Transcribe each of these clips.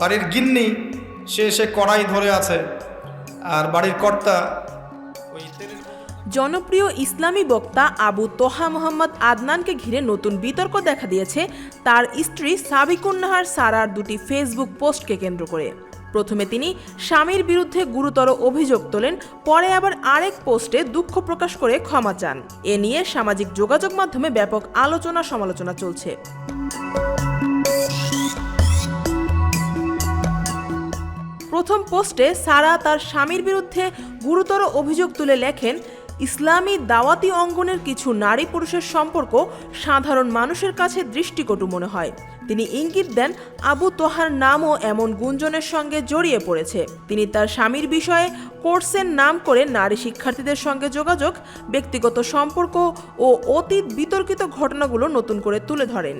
বাড়ির গিন্নি, সে সে কড়াই ধরে আছে আর বাড়ির কর্তা জনপ্রিয় ইসলামী বক্তা আবু তোহা মোহাম্মদ আদনানকে ঘিরে নতুন বিতর্ক দেখা দিয়েছে। তার স্ত্রী সাবিকুন্নাহার সারার দুটি ফেসবুক পোস্টকে কেন্দ্র করে। প্রথমে তিনি স্বামীর বিরুদ্ধে গুরুতর অভিযোগ তোলেন, পরে আবার আরেক পোস্টে দুঃখ প্রকাশ করে ক্ষমা চান। এ নিয়ে সামাজিক যোগাযোগ মাধ্যমে ব্যাপক আলোচনা সমালোচনা চলছে। প্রথম পোস্টে সারা তার স্বামীর বিরুদ্ধে গুরুতর অভিযোগ তুলে লেখেন, ইসলামী দাওয়াতি অঙ্গনের কিছু নারী পুরুষের সম্পর্ক সাধারণ মানুষের কাছে দৃষ্টিকটু মনে হয়। তিনি ইঙ্গিত দেন, আবু তোহার নামও এমন গুঞ্জনের সঙ্গে জড়িয়ে পড়েছে। তিনি তার স্বামীর বিষয়ে কোর্সের নাম করে নারী শিক্ষার্থীদের সঙ্গে যোগাযোগ, ব্যক্তিগত সম্পর্ক ও অতীত বিতর্কিত ঘটনাগুলো নতুন করে তুলে ধরেন।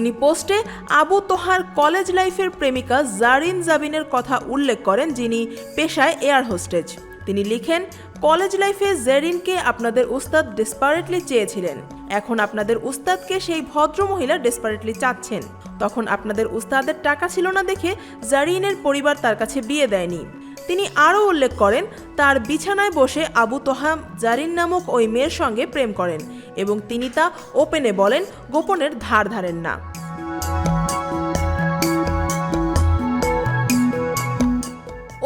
তিনি পোস্টে আবু তোহার কলেজ লাইফের প্রেমিকা জারিন জাবিনের কথা উল্লেখ করেন, যিনি পেশায় এয়ার হোস্টেজ। তিনি লিখেন, কলেজ লাইফে জেরিনকে আপনাদের উস্তাদ ডেসপারেটলি চেয়েছিলেন। এখন আপনাদের উস্তাদকে সেই ভদ্র মহিলা ডেসপারেটলি চাচ্ছেন। তখন আপনাদের উস্তাদের টাকা ছিল না দেখে জারিনের পরিবার তার কাছে বিয়ে দেয়নি। তিনি আরও উল্লেখ করেন, তার বিছানায় বসে আবু তোহা জারিন নামক ওই মেয়ের সঙ্গে প্রেম করেন এবং তিনি তা ওপেনে বলেন, গোপনের ধার ধারেন না।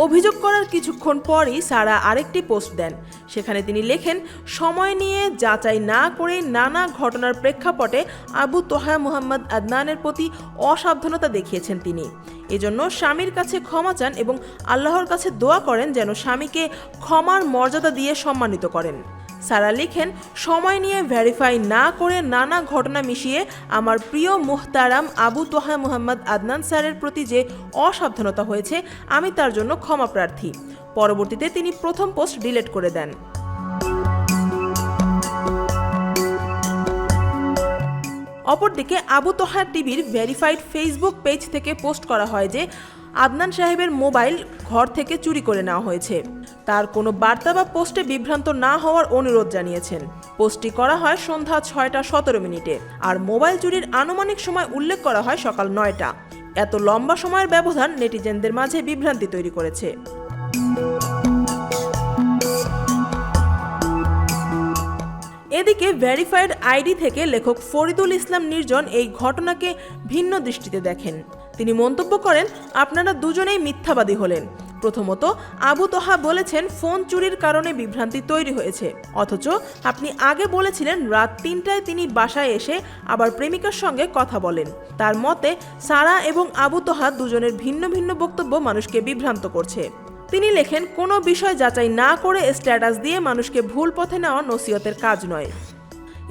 অভিযোগ করার কিছুক্ষণ পরই সারা আরেকটি পোস্ট দেন। সেখানে তিনি লেখেন, সময় নিয়ে যাচাই না করে নানা ঘটনার প্রেক্ষাপটে আবু তোহা মুহাম্মদ আদনানের প্রতি অসাবধানতা দেখিয়েছেন তিনি। এজন্য স্বামীর কাছে ক্ষমা চান এবং আল্লাহর কাছে দোয়া করেন যেন স্বামীকে ক্ষমার মর্যাদা দিয়ে সম্মানিত করেন। সারা লিখেন, সময় নিয়ে ভেরিফাই না করে নানা ঘটনা মিশিয়ে আমার প্রিয় মুহতারাম আবু তোহা মুহাম্মদ আদনান স্যারের প্রতি যে অসাবধানতা হয়েছে, আমি তার জন্য ক্ষমা প্রার্থী। পরবর্তীতে তিনি প্রথম পোস্ট ডিলিট করে দেন। অপরদিকে আবু তোহার টিভির ভেরিফাইড ফেসবুক পেজ থেকে পোস্ট করা হয় যে, আদনান সাহেবের মোবাইল ঘর থেকে চুরি করে নেওয়া হয়েছে। তার কোনো বার্তা বা পোস্টে বিভ্রান্ত না হওয়ার অনুরোধ জানিয়েছেন। পোস্টটি করা হয় সন্ধ্যা ছয়টা সতেরো মিনিটে আর মোবাইল চুরির আনুমানিক সময় উল্লেখ করা হয় সকাল নয়টা। এত লম্বা সময়ের ব্যবধান নেটিজেনদের মাঝে বিভ্রান্তি তৈরি করেছে। এদিকে ভেরিফাইড আইডি থেকে লেখক ফরিদুল ইসলাম নির্জন এই ঘটনাকে ভিন্ন দৃষ্টিতে দেখেন। তিনি মন্তব্য করেন, আপনারা দুজনেই মিথ্যাবাদী হলেন। প্রথমত, আবু তোহা বলেছেন ফোন চুরির কারণে বিভ্রান্তি তৈরি হয়েছে। অথচ আপনি আগে বলেছিলেন রাত তিনটায় তিনি বাসায় এসে আবার প্রেমিকার সঙ্গে কথা বলেন। তার মতে, সারা এবং আবু তোহা দুজনের ভিন্ন ভিন্ন বক্তব্য মানুষকে বিভ্রান্ত করছে। তিনি লেখেন, কোনো বিষয় যাচাই না করে স্ট্যাটাস দিয়ে মানুষকে ভুল পথে নেওয়া নসিহতের কাজ নয়।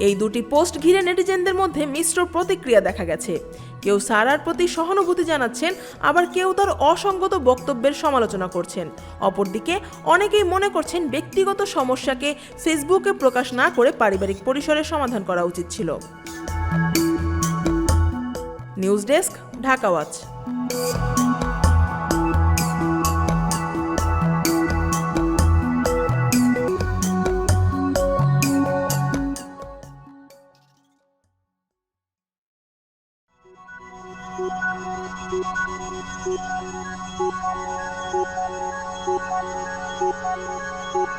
এই দুটি পোস্ট ঘিরে নেটিজেনদের মধ্যে মিশ্র প্রতিক্রিয়া দেখা গেছে। কেউ সারার প্রতি সহানুভূতি জানাচ্ছেন, আবার কেউ তার অসঙ্গত বক্তব্যের সমালোচনা করছেন। অপরদিকে, অনেকেই মনে করছেন ব্যক্তিগত সমস্যাকে ফেসবুকে প্রকাশ না করে পারিবারিক পরিসরে সমাধান করা উচিত ছিল। News desk, Dhaka watch. Thank you.